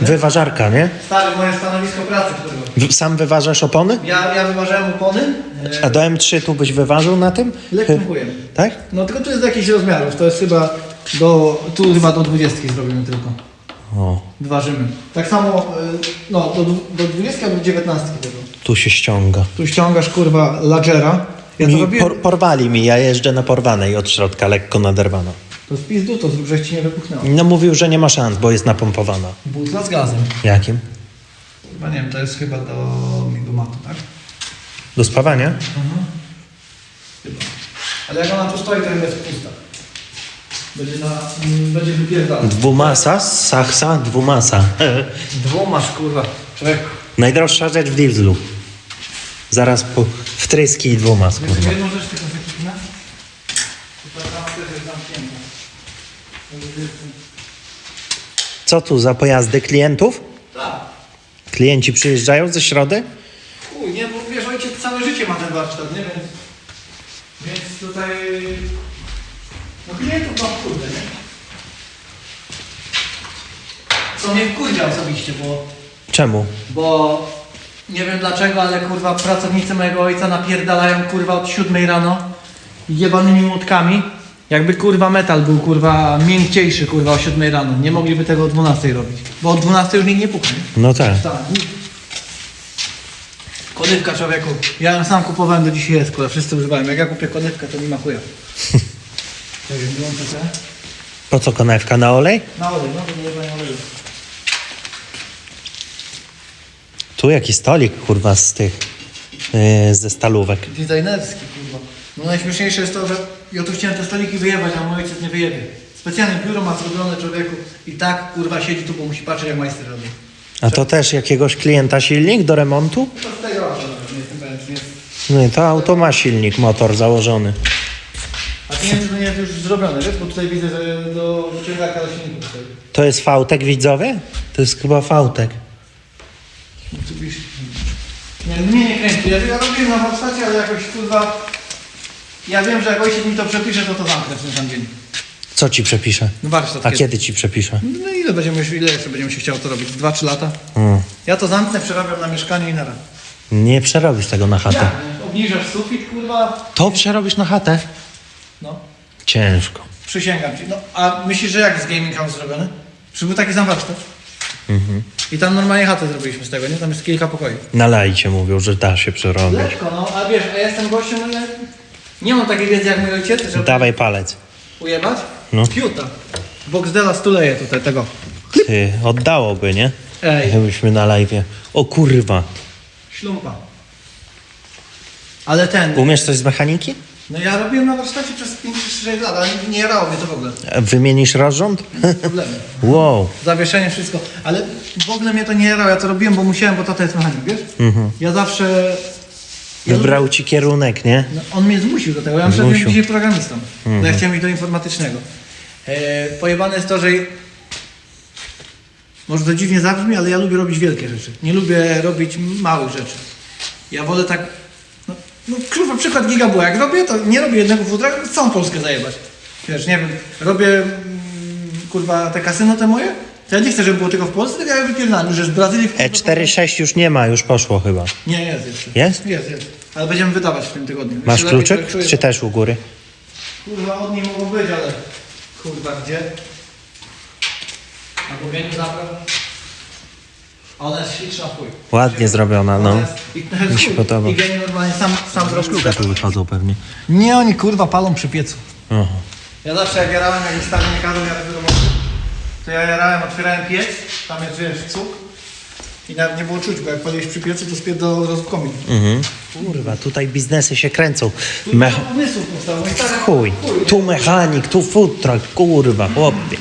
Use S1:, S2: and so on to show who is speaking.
S1: Wyważarka, nie?
S2: Stary, moje stanowisko pracy, którego.
S1: W- Sam wyważasz opony?
S2: Ja, ja wyważałem opony.
S1: A do M3 tu byś wyważył na tym?
S2: Lekkim chujem.
S1: Tak?
S2: No tylko to jest do jakichś rozmiarów. To jest chyba do. Tu chyba do 20 zrobimy tylko.
S1: O,
S2: Ważymy. Tak samo, y, no do, do 20 albo do 19 tego.
S1: tu się ściąga.
S2: Tu ściągasz kurwa ladżera. Ja to
S1: Mi
S2: robiłem.
S1: por, porwali mi, ja jeżdżę na porwanej od środka, lekko naderwana.
S2: To z pizdu, to zrób, żeś ci nie wypuchnęło.
S1: No mówił, że nie ma szans, bo jest napompowana.
S2: Butla z gazem.
S1: Jakim?
S2: Chyba nie wiem, to jest chyba do migomatu, tak?
S1: Do spawania?
S2: Chyba. Ale jak ona tu stoi, to jest pusta. Będzie na... mm, będzie wypierdala.
S1: Dwumasa, saksa, dwumasa.
S2: Dwoma kurwa. Człowiek.
S1: Najdroższa rzecz w dieslu. Zaraz po wtryski i dwumas,
S2: Jeszcze
S1: kurwa.
S2: jedną rzecz tylko zakupimy. Tutaj tam też jest zamknięte.
S1: Co tu za pojazdy klientów?
S2: Tak.
S1: Klienci przyjeżdżają ze środy?
S2: Chuj, nie, bo wiesz, ojciec całe życie ma ten warsztat, nie? Więc, więc tutaj... No klientów mam kurde, nie? Co mnie wkurwia osobiście, bo...
S1: Czemu?
S2: Bo nie wiem dlaczego, ale kurwa pracownicy mojego ojca napierdalają kurwa od 7 rano jebanymi młotkami. Jakby kurwa metal był kurwa miękciejszy kurwa o 7 rano. Nie mogliby tego o 12 robić. Bo o 12 już nikt nie puknie.
S1: No tak.
S2: Tak. Konywka człowieku. Ja ją sam kupowałem do dzisiaj jest, kurwa. Wszyscy używają. Jak ja kupię konywkę, to nie ma chuja. Czekaj, wyłączę te.
S1: Po co konewka na olej?
S2: Na olej, no to nie jebanie oleju.
S1: Tu jakiś stolik, kurwa, z tych, yy, ze stalówek.
S2: Designerski. No najśmieszniejsze jest to, że ja tu chciałem te stoliki wyjebać, a mój ojciec nie wyjebie. Specjalne biuro ma zrobione człowieku i tak kurwa siedzi tu, bo musi patrzeć jak majster robi.
S1: A to też jakiegoś klienta silnik do remontu?
S2: To z tego auta nawet, nie jestem pewien, czy nie jest.
S1: No i to auto ma silnik, motor założony.
S2: A to nie nie jest już zrobione, wiesz? Bo tutaj widzę, że do wyciągarka do silników stoi.
S1: To jest fałtek widzowie? To jest chyba fałtek.
S2: Mitsubishi. Nie, mnie nie kręci. Ja, ja robiłem na warsztacie, ale jakoś kurwa... Ja wiem, że jak ojciec mi to przepisze, to to zamknę w ten sam dzień.
S1: Co ci przepisze?
S2: No warsztat
S1: A kiedy ci przepisze?
S2: No ile będziemy, ile jeszcze będziemy się chciał to robić? Dwa, trzy lata?
S1: Mm.
S2: Ja to zamknę, przerabiam na mieszkanie i na raz.
S1: Nie przerobisz tego na chatę.
S2: Jak? Obniżasz sufit, kurwa?
S1: To przerobisz na chatę?
S2: No,
S1: Ciężko.
S2: przysięgam ci. No, a myślisz, że jak z Gaming House zrobiony? Czy był taki sam warsztat? I tam normalnie chatę zrobiliśmy z tego, nie? Tam jest kilka pokoi.
S1: Na lajcie mówią, że da się przerobić.
S2: Lekko, no, a wiesz, a ja jestem gościem, no ja nie mam takiej wiedzy jak mój ojciec, żeby
S1: Dawaj palec.
S2: ujebać.
S1: No.
S2: Piuta. Boxdela stuleje tutaj tego.
S1: Ty, oddałoby, nie?
S2: Ej.
S1: Gdybyśmy na live. O kurwa.
S2: Ślumpa. Ale ten,
S1: Umiesz coś z mechaniki?
S2: no ja robiłem na warsztacie przez 5 czy 6 lat, ale nie jarało mnie to w ogóle.
S1: E, Wymienisz rozrząd?
S2: Problemy.
S1: wow.
S2: Zawieszenie, wszystko. Ale w ogóle mnie to nie jarało, ja to robiłem, bo musiałem, bo tata jest mechanik, wiesz? Ja zawsze...
S1: Wybrał ci kierunek, nie?
S2: No, on mnie zmusił do tego. Ja muszę
S1: Zmusił.
S2: dzisiaj programistą. Bo ja chciałem iść do informatycznego. E, pojebane jest to, że może to dziwnie zabrzmi, ale ja lubię robić wielkie rzeczy. Nie lubię robić małych rzeczy. Ja wolę tak. No, no kurwa, przykład gigabuła. Jak robię, to nie robię jednego futra, całą Polskę zajebać. Wiesz, nie wiem, robię mm, kurwa te kasyno te moje. To ja nie chcę, żeby było tylko w Polsce, tylko ja je wypierdalam, że z Brazylii w
S1: E46 już nie ma, już poszło chyba.
S2: Nie, jest jeszcze.
S1: Jest?
S2: Jest, jest. Ale będziemy wydawać w tym tygodniu.
S1: Masz
S2: Jeszcze lepiej
S1: kluczyk?
S2: czuję.
S1: Czy też u góry?
S2: Kurwa, od niej mogą być, ale kurwa, gdzie? Na głowieniu zabrał. A Ona jest śliczna, chuj.
S1: Ładnie zrobiona,
S2: Ona
S1: no.
S2: jest- I,
S1: Mi się podoba.
S2: I genie normalnie sam, sam zrobił
S1: tu wychodzą pewnie.
S2: Nie, oni kurwa palą przy piecu.
S1: Aha.
S2: Ja zawsze jak jarałem, jak mi stary nie kazał jadać do roboty, to ja jarałem, otwierałem piec, tam jest, wiesz, cuk. I nawet nie było czuć, bo jak paliłeś przy piecu, to spierdol od razu w komin.
S1: Mhm. Kurwa, tutaj biznesy się kręcą.
S2: Tu
S1: Mech...
S2: Mech... pomysłów powstało. I stary,
S1: Chuj. Tu mechanik, tu food truck, kurwa, chłopie.